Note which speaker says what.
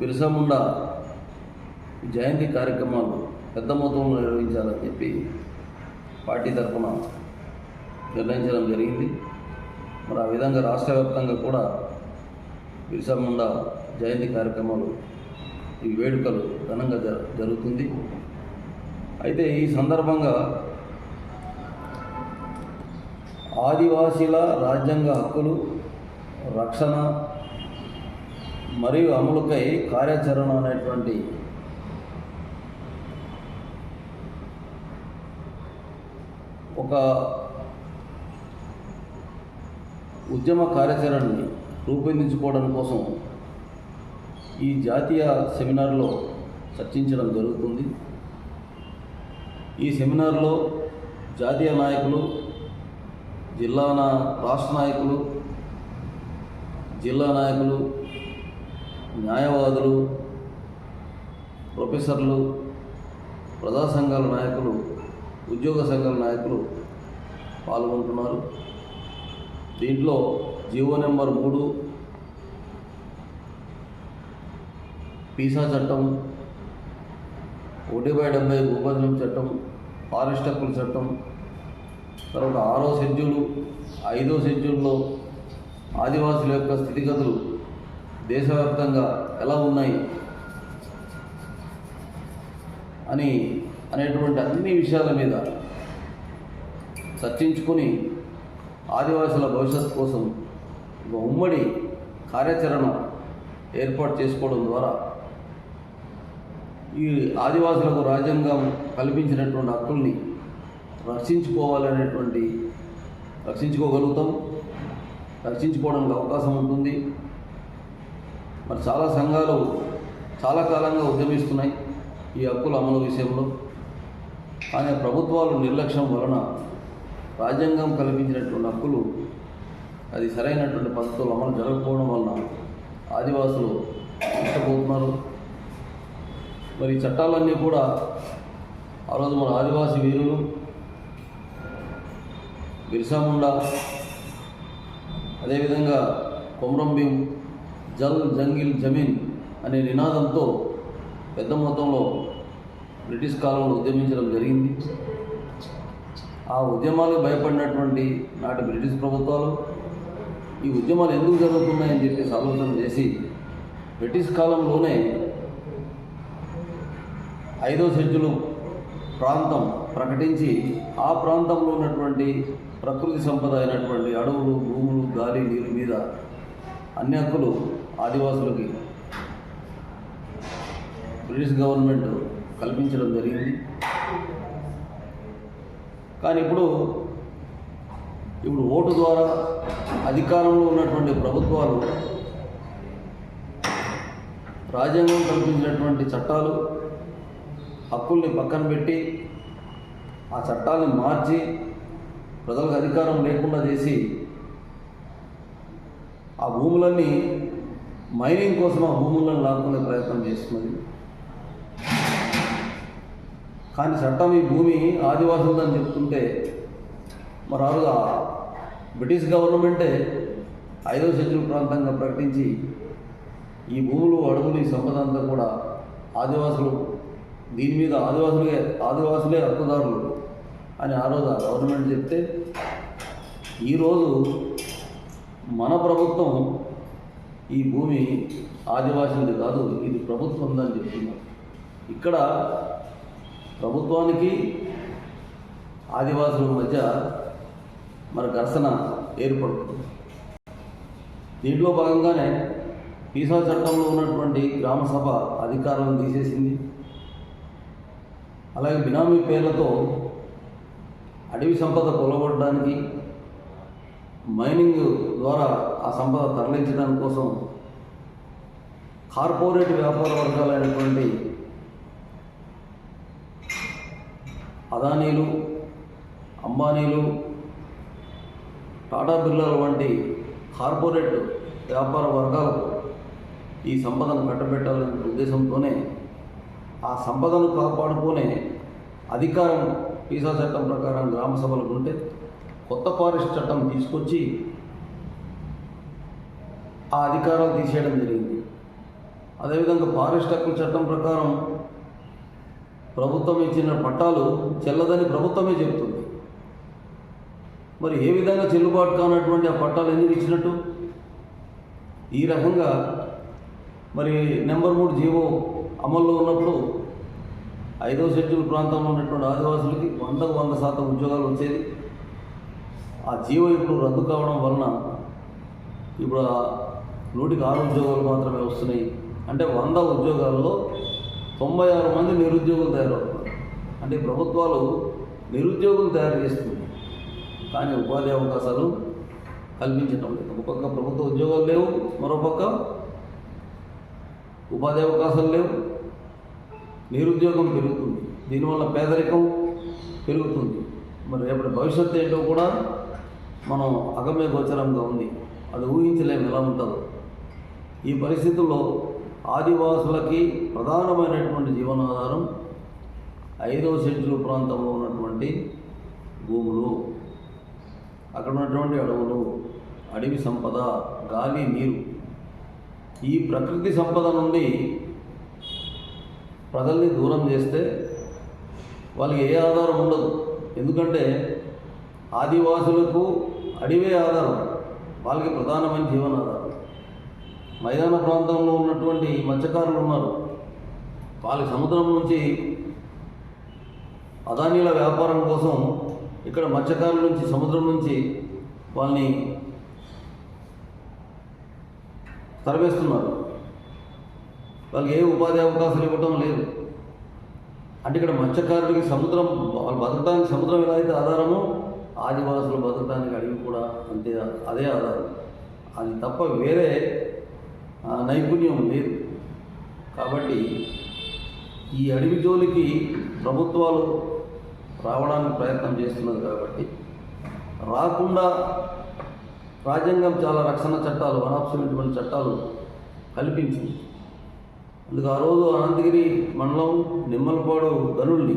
Speaker 1: బిర్సా జయంతి కార్యక్రమాలు పెద్ద మొత్తంలో నిర్వహించాలని చెప్పి పార్టీ తరఫున నిర్ణయించడం జరిగింది. మరి ఆ విధంగా రాష్ట్ర వ్యాప్తంగా కూడా బిర్సా జయంతి కార్యక్రమాలు ఈ వేడుకలు ఘనంగా జ జరుగుతుంది. అయితే ఈ సందర్భంగా ఆదివాసీల రాజ్యాంగ హక్కులు రక్షణ మరియు అమలుకై కార్యాచరణ అనేటువంటి ఒక ఉద్యమ కార్యాచరణని రూపొందించుకోవడం కోసం ఈ జాతీయ సెమినార్లో చర్చించడం జరుగుతుంది. ఈ సెమినార్లో జాతీయ నాయకులు జిల్లా నా రాష్ట్ర నాయకులు జిల్లా నాయకులు న్యాయవాదులు ప్రొఫెసర్లు ప్రజా సంఘాల నాయకులు ఉద్యోగ సంఘాల నాయకులు పాల్గొంటున్నారు. దీంట్లో జీవో నెంబర్ మూడు పీసా చట్టం ఒకటి బై డెబ్బై భూపజనం చట్టం ఫారెస్ట్ హక్కుల చట్టం తర్వాత ఆరో షెడ్యూలు ఐదో షెడ్యూల్లో ఆదివాసుల యొక్క స్థితిగతులు దేశవ్యాప్తంగా ఎలా ఉన్నాయి అని అనేటువంటి అన్ని విషయాల మీద చర్చించుకొని ఆదివాసుల భవిష్యత్తు కోసం ఒక ఉమ్మడి కార్యాచరణ ఏర్పాటు చేసుకోవడం ద్వారా ఈ ఆదివాసులకు రాజ్యాంగం కల్పించినటువంటి హక్కుల్ని రక్షించుకోవాలనేటువంటి రక్షించుకోగలుగుతాం రక్షించుకోవడానికి అవకాశం ఉంటుంది. మరి చాలా సంఘాలు చాలా కాలంగా ఉద్యమిస్తున్నాయి ఈ హక్కుల అమలు విషయంలో. కానీ ప్రభుత్వాలు నిర్లక్ష్యం వలన రాజ్యాంగం కల్పించినటువంటి హక్కులు అది సరైనటువంటి పద్ధతులు అమలు జరగకపోవడం వలన ఆదివాసులు నష్టపోతున్నారు. మరి ఈ చట్టాలన్నీ కూడా ఆ రోజు మన ఆదివాసీ వీరులు బిర్సా ముండా అదేవిధంగా కొమరం భీం జల్ జంగిల్ జమీన్ అనే నినాదంతో పెద్ద మొత్తంలో బ్రిటిష్ కాలంలో ఉద్యమించడం జరిగింది. ఆ ఉద్యమాలకు భయపడినటువంటి నాటి బ్రిటిష్ ప్రభుత్వాలు ఈ ఉద్యమాలు ఎందుకు జరుగుతున్నాయని చెప్పేసి ఆలోచన చేసి బ్రిటిష్ కాలంలోనే ఐదో షెడ్యూలు ప్రాంతం ప్రకటించి ఆ ప్రాంతంలో ఉన్నటువంటి ప్రకృతి సంపద అయినటువంటి అడవులు భూములు గాలి నీరు మీద అన్ని హక్కులు ఆదివాసులకి బ్రిటిష్ గవర్నమెంట్ కల్పించడం జరిగింది. కానీ ఇప్పుడు ఇప్పుడు ఓటు ద్వారా అధికారంలో ఉన్నటువంటి ప్రభుత్వాలు రాజ్యాంగం కల్పించినటువంటి చట్టాలు హక్కుల్ని పక్కన పెట్టి ఆ చట్టాలను మార్చి ప్రజలకు అధికారం లేకుండా చేసి ఆ భూములన్నీ మైనింగ్ కోసం ఆ భూములను లాక్కునే ప్రయత్నం చేస్తున్నది. కానీ చట్టం ఈ భూమి ఆదివాసులదని చెప్తుంటే మరి ఆ రోజు బ్రిటిష్ గవర్నమెంటే ఐదో షెడ్యూల్ ప్రాంతంగా ప్రకటించి ఈ భూములు అడవులు ఈ సంపద అంతా కూడా ఆదివాసులు దీని మీద ఆదివాసులే ఆదివాసులే హక్కుదారులు అని ఆ రోజు ఆ గవర్నమెంట్ చెప్తే ఈరోజు మన ప్రభుత్వం ఈ భూమి ఆదివాసింది కాదు ఇది ప్రభుత్వం అని చెప్తున్నారు ఇక్కడ ప్రభుత్వానికి ఆదివాసుల మధ్య మరి ఘర్షణ ఏర్పడుతుంది. దీంట్లో భాగంగానే పీసా చట్టంలో ఉన్నటువంటి గ్రామసభ అధికారం అధికారాలను తీసేసింది. అలాగే బినామీ పేర్లతో అడవి సంపద కొలగొట్టడానికి మైనింగ్ ద్వారా ఆ సంపద తరలించడం కోసం కార్పొరేట్ వ్యాపార వర్గాలైనటువంటి అదానీలు అంబానీలు టాటా బిర్లాల వంటి కార్పొరేట్ వ్యాపార వర్గాలకు ఈ సంపదను కట్టబెట్టాలనే ఉద్దేశంతోనే ఆ సంపదను కాపాడుకునే అధికారం పీసా చట్టం ప్రకారం గ్రామ సభలకు ఉంటే కొత్త ఫారెస్ట్ చట్టం తీసుకొచ్చి ఆ అధికారాలు తీసేయడం జరిగింది. అదేవిధంగా ఫారెస్ట్ హక్కుల చట్టం ప్రకారం ప్రభుత్వం ఇచ్చిన పట్టాలు చెల్లదని ప్రభుత్వమే చెబుతుంది. మరి ఏ విధంగా చెల్లుబాటు కానటువంటి ఆ పట్టాలు ఎందుకు ఇచ్చినట్టు? ఈ రకంగా మరి నెంబర్ మూడు జీవో అమల్లో ఉన్నప్పుడు ఐదో షెడ్యూల్ ప్రాంతంలో ఉన్నటువంటి ఆదివాసులకి వందకు వంద శాతం ఉద్యోగాలు వచ్చేది. ఆ జీవో ఇప్పుడు రద్దు కావడం వలన ఇప్పుడు నూటికి ఆరు ఉద్యోగాలు మాత్రమే వస్తున్నాయి. అంటే వంద ఉద్యోగాల్లో తొంభై ఆరు మంది నిరుద్యోగులు తయారవుతున్నారు. అంటే ప్రభుత్వాలు నిరుద్యోగులు తయారు చేస్తుంది కానీ ఉపాధి అవకాశాలు కల్పించడం లేదు. ఒక పక్క ప్రభుత్వ ఉద్యోగాలు లేవు మరోపక్క ఉపాధి అవకాశాలు లేవు నిరుద్యోగం పెరుగుతుంది. దీనివల్ల పేదరికం పెరుగుతుంది. మరి రేపటి భవిష్యత్తు ఏంటో కూడా మనం అగమ్య గోచరంగా ఉంది. అది ఊహించలేము ఎలా ఉంటుందో. ఈ పరిస్థితుల్లో ఆదివాసులకి ప్రధానమైనటువంటి జీవనాధారం ఐదవ షెడ్యూల్ ప్రాంతంలో ఉన్నటువంటి భూములు అక్కడ ఉన్నటువంటి అడవులు అడవి సంపద గాలి నీరు. ఈ ప్రకృతి సంపద నుండి ప్రజల్ని దూరం చేస్తే వాళ్ళకి ఏ ఆధారం ఉండదు. ఎందుకంటే ఆదివాసులకు అడివే ఆధారం వాళ్ళకి ప్రధానమైన జీవనాధారం. మైదాన ప్రాంతంలో ఉన్నటువంటి మత్స్యకారులు ఉన్నారు. వాళ్ళకి సముద్రం నుంచి అదానీల వ్యాపారం కోసం ఇక్కడ మత్స్యకారుల నుంచి సముద్రం నుంచి వాళ్ళని తరవేస్తున్నారు. వాళ్ళకి ఏ ఉపాధి అవకాశాలు ఇవ్వటం లేదు. అంటే ఇక్కడ మత్స్యకారుడికి సముద్రం వాళ్ళు బతకడానికి సముద్రం ఎలా అయితే ఆధారమో ఆదివాసులు బతకడానికి అడవి కూడా అంతే అదే ఆధారం. అది తప్ప వేరే నైపుణ్యం లేదు. కాబట్టి ఈ అడవి జోలికి ప్రభుత్వాలు రావడానికి ప్రయత్నం చేస్తున్నది కాబట్టి రాకుండా రాజ్యాంగం చాలా రక్షణ చట్టాలు వనాప్సమైనటువంటి చట్టాలు కల్పించింది. అందుకు ఆ రోజు అనంతగిరి మండలం నిమ్మలపాడు గనుల్ని